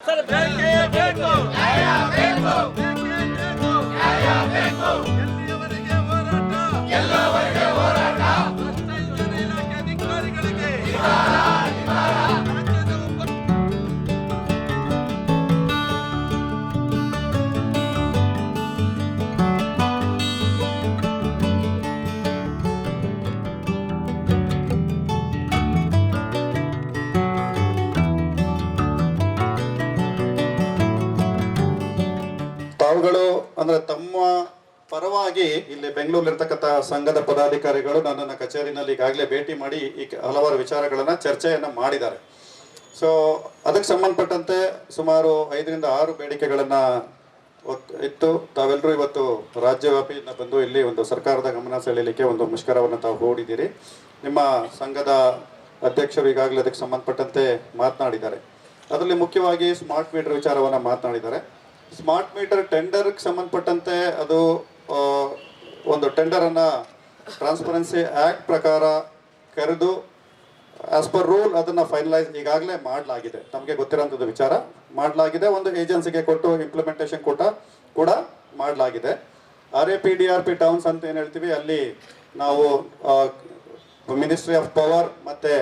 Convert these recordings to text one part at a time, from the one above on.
Sir ಬೇಕೇ ಬೇಕು ನ್ಯಾಯ ಬೇಕು ಬೇಕೇ ಬೇಕು ಅಂದ್ರೆ ತಮ್ಮ ಪರವಾಗಿ ಇಲ್ಲಿ ಬೆಂಗಳೂರಿರ್ತಕ್ಕಂಥ ಸಂಘದ ಪದಾಧಿಕಾರಿಗಳು ನನ್ನನ್ನು ಕಚೇರಿನಲ್ಲಿ ಈಗಾಗಲೇ ಭೇಟಿ ಮಾಡಿ ಈ ಹಲವಾರು ವಿಚಾರಗಳನ್ನು ಚರ್ಚೆಯನ್ನು ಮಾಡಿದ್ದಾರೆ. ಸೊ ಅದಕ್ಕೆ ಸಂಬಂಧಪಟ್ಟಂತೆ ಸುಮಾರು ಐದರಿಂದ ಆರು ಬೇಡಿಕೆಗಳನ್ನು ಇತ್ತು. ತಾವೆಲ್ಲರೂ ಇವತ್ತು ರಾಜ್ಯವ್ಯಾಪಿಯಿಂದ ಬಂದು ಇಲ್ಲಿ ಒಂದು ಸರ್ಕಾರದ ಗಮನ ಸೆಳೆಯಲಿಕ್ಕೆ ಒಂದು ಮುಷ್ಕರವನ್ನು ತಾವು ಹೂಡಿದ್ದೀರಿ. ನಿಮ್ಮ ಸಂಘದ ಅಧ್ಯಕ್ಷರು ಈಗಾಗಲೇ ಅದಕ್ಕೆ ಸಂಬಂಧಪಟ್ಟಂತೆ ಮಾತನಾಡಿದ್ದಾರೆ. ಅದರಲ್ಲಿ ಮುಖ್ಯವಾಗಿ ಸ್ಮಾರ್ಟ್ ಮೀಟರ್ ವಿಚಾರವನ್ನು ಮಾತನಾಡಿದ್ದಾರೆ. ಸ್ಮಾರ್ಟ್ ಮೀಟರ್ ಟೆಂಡರ್ಗೆ ಸಂಬಂಧಪಟ್ಟಂತೆ ಅದು ಒಂದು ಟೆಂಡರನ್ನು ಟ್ರಾನ್ಸ್ಪರೆನ್ಸಿ ಆ್ಯಕ್ಟ್ ಪ್ರಕಾರ ಕರೆದು ಆಸ್ ಪರ್ ರೂಲ್ ಅದನ್ನ ಫೈನಲೈಸ್ ಈಗಾಗಲೇ ಮಾಡಲಾಗಿದೆ. ತಮಗೆ ಗೊತ್ತಿರೋಂಥದ್ದು ವಿಚಾರ. ಮಾಡಲಾಗಿದೆ. ಒಂದು ಏಜೆನ್ಸಿಗೆ ಕೊಟ್ಟು ಇಂಪ್ಲಿಮೆಂಟೇಷನ್ ಕೊಟ್ಟ ಕೂಡ ಮಾಡಲಾಗಿದೆ. R A P D R P towns ಅಂತ ಏನು ಹೇಳ್ತೀವಿ, ಅಲ್ಲಿ ನಾವು ಮಿನಿಸ್ಟ್ರಿ ಆಫ್ ಪವರ್ ಮತ್ತೆ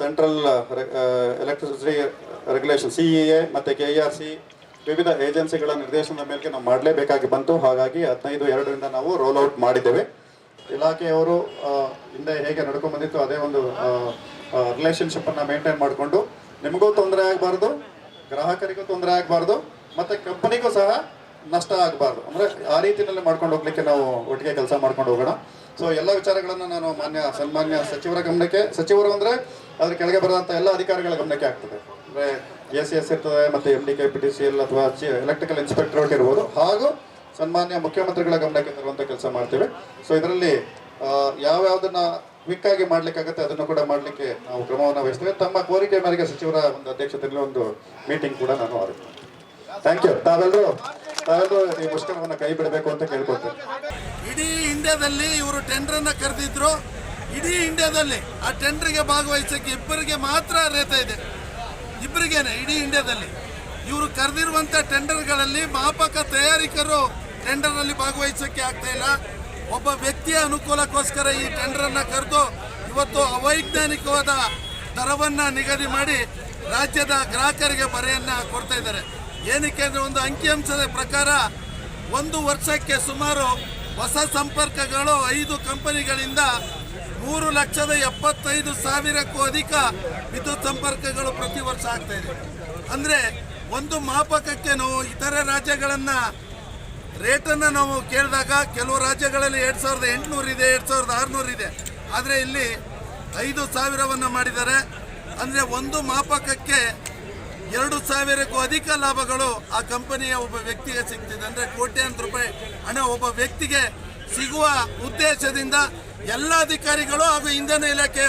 central electricity regulation C E A ಮತ್ತು ಕೆ ಆರ್ ಸಿ ವಿವಿಧ ಏಜೆನ್ಸಿಗಳ ನಿರ್ದೇಶನದ ಮೇಲೆ ನಾವು ಮಾಡಲೇಬೇಕಾಗಿ ಬಂತು. ಹಾಗಾಗಿ ಹದಿನೈದು, ಎರಡರಿಂದ ನಾವು ರೋಲ್ ಔಟ್ ಮಾಡಿದ್ದೇವೆ. ಇಲಾಖೆಯವರು ಹಿಂದೆ ಹೇಗೆ ನಡ್ಕೊಂಡು ಬಂದಿತ್ತು ಅದೇ ಒಂದು ರಿಲೇಷನ್ಶಿಪ್ಪನ್ನು ಮೇಂಟೈನ್ ಮಾಡಿಕೊಂಡು ನಿಮಗೂ ತೊಂದರೆ ಆಗಬಾರ್ದು, ಗ್ರಾಹಕರಿಗೂ ತೊಂದರೆ ಆಗಬಾರ್ದು, ಮತ್ತೆ ಕಂಪನಿಗೂ ಸಹ ನಷ್ಟ ಆಗಬಾರ್ದು. ಅಂದ್ರೆ ಆ ರೀತಿಯಲ್ಲಿ ಮಾಡ್ಕೊಂಡು ಹೋಗ್ಲಿಕ್ಕೆ ನಾವು ಒಟ್ಟಿಗೆ ಕೆಲಸ ಮಾಡ್ಕೊಂಡು ಹೋಗೋಣ. ಸೊ ಎಲ್ಲ ವಿಚಾರಗಳನ್ನು ನಾನು ಮಾನ್ಯ, ಸನ್ಮಾನ್ಯ ಸಚಿವರ ಗಮನಕ್ಕೆ, ಸಚಿವರು ಅಂದ್ರೆ ಅದ್ರ ಕೆಳಗೆ ಬರುವಂತ ಎಲ್ಲ ಅಧಿಕಾರಿಗಳ ಗಮನಕ್ಕೆ ಆಗ್ತದೆ. ಅಂದ್ರೆ ಎ ಸಿ ಎಸ್ ಇರ್ತದೆ ಮತ್ತೆ M D K P T C L ಅಥವಾ ಎಲೆಕ್ಟ್ರಿಕಲ್ ಇನ್ಸ್ಪೆಕ್ಟರೇಟ್ ಇರ್ಬೋದು ಹಾಗೂ ಸನ್ಮಾನ್ಯ ಮುಖ್ಯಮಂತ್ರಿಗಳ ಗಮನಕ್ಕೆ ತರುವಂಥ ಕೆಲಸ ಮಾಡ್ತೇವೆ. ಸೊ ಇದರಲ್ಲಿ ಯಾವ್ಯಾವ್ದನ್ನ ಕ್ವಿಕ್ ಆಗಿ ಮಾಡ್ಲಿಕ್ಕಾಗತ್ತೆ ಅದನ್ನು ಕೂಡ ಮಾಡಲಿಕ್ಕೆ ನಾವು ಕ್ರಮವನ್ನು ವಹಿಸ್ತೇವೆ. ತಮ್ಮ ಕೋರಿಕೆ ಮೇರೆಗೆ ಸಚಿವರ ಒಂದು ಅಧ್ಯಕ್ಷತೆಯಲ್ಲಿ ಒಂದು ಮೀಟಿಂಗ್ ಕೂಡ ನಾನು ಆರೋಗ್ಯ ಥ್ಯಾಂಕ್ ಯು ತಾವೆಲ್ಲರೂ ತಾವೆಲ್ಲರೂ ಈ ಮುಷ್ಕರವನ್ನು ಕೈ ಬಿಡಬೇಕು ಅಂತ ಕೇಳ್ಕೊಳ್ತೇವೆ ಇಡೀ ಇಂಡಿಯಾದಲ್ಲಿ ಇವರು ಟೆಂಡರ್ ಅನ್ನ ಕರೆದಿದ್ರು. ಇಡೀ ಇಂಡಿಯಾದಲ್ಲಿ ಆ ಟೆಂಡರ್ಗೆ ಭಾಗವಹಿಸಕ್ಕೆ ಇಬ್ಬರಿಗೆ ಮಾತ್ರ ಅರ್ಹತೆ ಇದೆ. ಇಬ್ಬರಿಗೇನೆ ಇಡೀ ಇಂಡಿಯಾದಲ್ಲಿ. ಇವರು ಕರೆದಿರುವಂಥ ಟೆಂಡರ್ಗಳಲ್ಲಿ ಮಾಪಕ ತಯಾರಿಕರು ಟೆಂಡರ್ನಲ್ಲಿ ಭಾಗವಹಿಸೋಕ್ಕೆ ಆಗ್ತಾ ಇಲ್ಲ. ಒಬ್ಬ ವ್ಯಕ್ತಿಯ ಅನುಕೂಲಕ್ಕೋಸ್ಕರ ಈ ಟೆಂಡರ್ ಅನ್ನ ಕರೆದು ಇವತ್ತು ಅವೈಜ್ಞಾನಿಕವಾದ ದರವನ್ನು ನಿಗದಿ ಮಾಡಿ ರಾಜ್ಯದ ಗ್ರಾಹಕರಿಗೆ ಬರೆಯನ್ನ ಕೊಡ್ತಾ ಇದ್ದಾರೆ. ಏನಕ್ಕೆ ಅಂದರೆ ಒಂದು ಅಂಕಿಅಂಶದ ಪ್ರಕಾರ ಒಂದು ವರ್ಷಕ್ಕೆ ಸುಮಾರು ಹೊಸ ಸಂಪರ್ಕಗಳು ಐದು ಕಂಪನಿಗಳಿಂದ ಮೂರು ಲಕ್ಷದ ಎಪ್ಪತ್ತೈದು ಸಾವಿರಕ್ಕೂ ಅಧಿಕ ವಿದ್ಯುತ್ ಸಂಪರ್ಕಗಳು ಪ್ರತಿ ವರ್ಷ ಆಗ್ತಾ ಇದೆ. ಅಂದರೆ ಒಂದು ಮಾಪಕಕ್ಕೆ ನಾವು ಇತರೆ ರಾಜ್ಯಗಳನ್ನು ರೇಟನ್ನು ನಾವು ಕೇಳಿದಾಗ ಕೆಲವು ರಾಜ್ಯಗಳಲ್ಲಿ ಎರಡು ಸಾವಿರದ ಎಂಟುನೂರು ಇದೆ, ಎರಡು ಸಾವಿರದ ಆರುನೂರು ಇದೆ. ಆದರೆ ಇಲ್ಲಿ ಐದು ಸಾವಿರವನ್ನು ಮಾಡಿದ್ದಾರೆ. ಅಂದರೆ ಒಂದು ಮಾಪಕಕ್ಕೆ ಎರಡು ಸಾವಿರಕ್ಕೂ ಅಧಿಕ ಲಾಭಗಳು ಆ ಕಂಪನಿಯ ಒಬ್ಬ ವ್ಯಕ್ತಿಗೆ ಸಿಗ್ತಿದೆ. ಅಂದರೆ ಕೋಟ್ಯಾಂತರ ರೂಪಾಯಿ ಹಣ ಒಬ್ಬ ವ್ಯಕ್ತಿಗೆ ಸಿಗುವ ಉದ್ದೇಶದಿಂದ ಎಲ್ಲ ಅಧಿಕಾರಿಗಳು ಹಾಗೂ ಇಂಧನ ಇಲಾಖೆಯ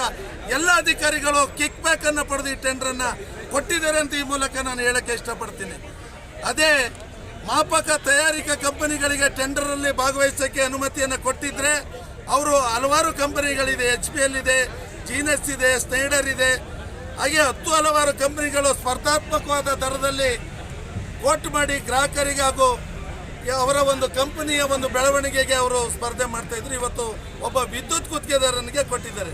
ಎಲ್ಲ ಅಧಿಕಾರಿಗಳು ಕಿಕ್ ಬ್ಯಾಕ್ ಅನ್ನು ಪಡೆದು ಈ ಟೆಂಡರನ್ನು ಕೊಟ್ಟಿದ್ದಾರೆ ಅಂತ ಈ ಮೂಲಕ ನಾನು ಹೇಳಕ್ಕೆ ಇಷ್ಟಪಡ್ತೀನಿ. ಅದೇ ಮಾಪಕ ತಯಾರಿಕಾ ಕಂಪನಿಗಳಿಗೆ ಟೆಂಡರಲ್ಲಿ ಭಾಗವಹಿಸೋಕ್ಕೆ ಅನುಮತಿಯನ್ನು ಕೊಟ್ಟಿದ್ರೆ ಅವರು ಹಲವಾರು ಕಂಪನಿಗಳಿದೆ ಎಚ್ ಪಿ ಎಲ್ ಇದೆ ಜೀನಸ್ ಇದೆ ಸ್ನೈಡರ್ ಇದೆ. ಹಾಗೆ ಹತ್ತು ಹಲವಾರು ಕಂಪನಿಗಳು ಸ್ಪರ್ಧಾತ್ಮಕವಾದ ದರದಲ್ಲಿ ಕೋಟ್ ಮಾಡಿ ಗ್ರಾಹಕರಿಗೆ ಹಾಗೂ ಅವರ ಒಂದು ಕಂಪನಿಯ ಒಂದು ಬೆಳವಣಿಗೆಗೆ ಅವರು ಸ್ಪರ್ಧೆ ಮಾಡ್ತಾ ಇದ್ರು. ಇವತ್ತು ಒಬ್ಬ ವಿದ್ಯುತ್ ಗುತ್ತಿಗೆದಾರನಿಗೆ ಕೊಟ್ಟಿದ್ದಾರೆ.